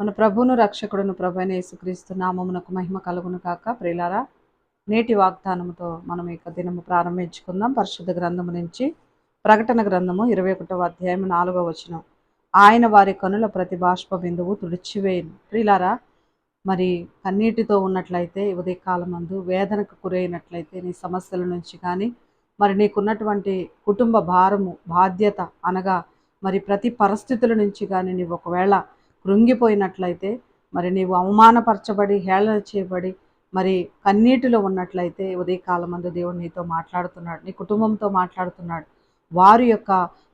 మన ప్రభువును రక్షకుడును ప్రభైన యేసుక్రీస్తు నామమునకు మహిమ కలుగును కాక ప్రిలారా నేటి వాగ్దానముతో మనం ఇక దినము ప్రారంభించుకుందాం. పరిశుద్ధ గ్రంథము నుంచి ప్రకటన గ్రంథము ఇరవై ఒకటవ అధ్యాయం నాలుగవ వచనం. ఆయన వారి కనుల ప్రతి బాష్ప బిందువు తుడిచివేయను. ప్రిలారా మరి కన్నీటితో ఉన్నట్లయితే ఉదయకాలం మందు వేదనకు గురైనట్లయితే నీ సమస్యల నుంచి కానీ మరి నీకున్నటువంటి కుటుంబ భారము బాధ్యత అనగా మరి ప్రతి పరిస్థితుల నుంచి కానీ నీవు ఒకవేళ కృంగిపోయినట్లయితే మరి నీవు అవమానపరచబడి హేళన చేయబడి మరి కన్నీటిలో ఉన్నట్లయితే ఉదయకాలమందు దేవుడు నీతో మాట్లాడుతున్నాడు నీ కుటుంబంతో మాట్లాడుతున్నాడు. వారి యొక్క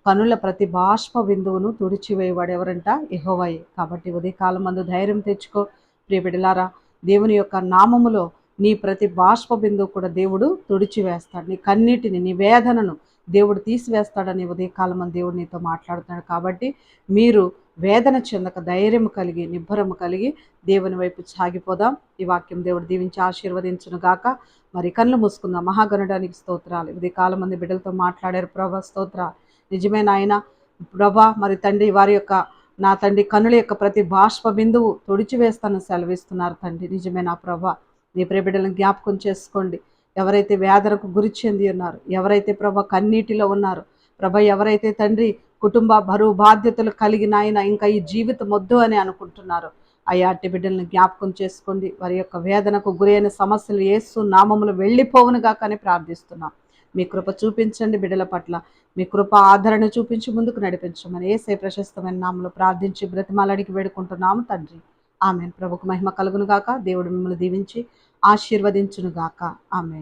కనుల ప్రతి బాష్ప బిందువును తుడిచివేయవాడు ఎవరంట? ఎహోవాయి కాబట్టి ఉదయకాలమందు ధైర్యం తెచ్చుకో. ప్రియబిడలారా దేవుని యొక్క నామములో నీ ప్రతి బాష్ప బిందువు కూడా దేవుడు తుడిచివేస్తాడు. నీ కన్నీటిని నీ వేదనను దేవుడు తీసివేస్తాడని ఉదయకాలం దేవుడు నీతో మాట్లాడుతున్నాడు. కాబట్టి మీరు వేదన చెందక ధైర్యం కలిగి నిబ్బరము కలిగి దేవుని వైపు సాగిపోదాం. ఈ వాక్యం దేవుడు దీవించి ఆశీర్వదించును గాక. మరి కళ్ళు మూసుకుందాం. మహాగణుడానికి స్తోత్రాలు. ఇది కాలం మంది బిడ్డలతో మాట్లాడారు. ప్రభా స్తోత్ర నిజమైన ఆయన ప్రభా మరి తండ్రి వారి యొక్క నా తండ్రి కన్నుల యొక్క ప్రతి బాష్ప బిందువు తుడిచివేస్తాను సెలవిస్తున్నారు తండ్రి. నిజమే నా ప్రభా. నీ ప్రియబిడ్డలను జ్ఞాపకం చేసుకోండి. ఎవరైతే వేదనకు గురి చెంది ఉన్నారు ఎవరైతే ప్రభ కన్నీటిలో ఉన్నారు ప్రభ ఎవరైతే తండ్రి కుటుంబ బరువు బాధ్యతలు కలిగిన ఆయన ఇంకా ఈ జీవితం వద్దు అని అనుకుంటున్నారు. అయ్యా అట్టి బిడ్డలను జ్ఞాపకం చేసుకోండి. వారి యొక్క వేదనకు గురైన సమస్యలు ఏసు నామములు వెళ్ళిపోవునుగా కానీ ప్రార్థిస్తున్నాం. మీ కృప చూపించండి బిడ్డల పట్ల. మీ కృప ఆదరణ చూపించి ముందుకు నడిపించమని ఏసే ప్రశస్తమైన నామలు ప్రార్థించి బ్రతిమాలడికి వేడుకుంటున్నాము తండ్రి. ఆమె ప్రభుకు మహిమ కలుగును గాక. దేవుడు మిమ్మల్ని దీవించి ఆశీర్వదించును గాక. ఆమె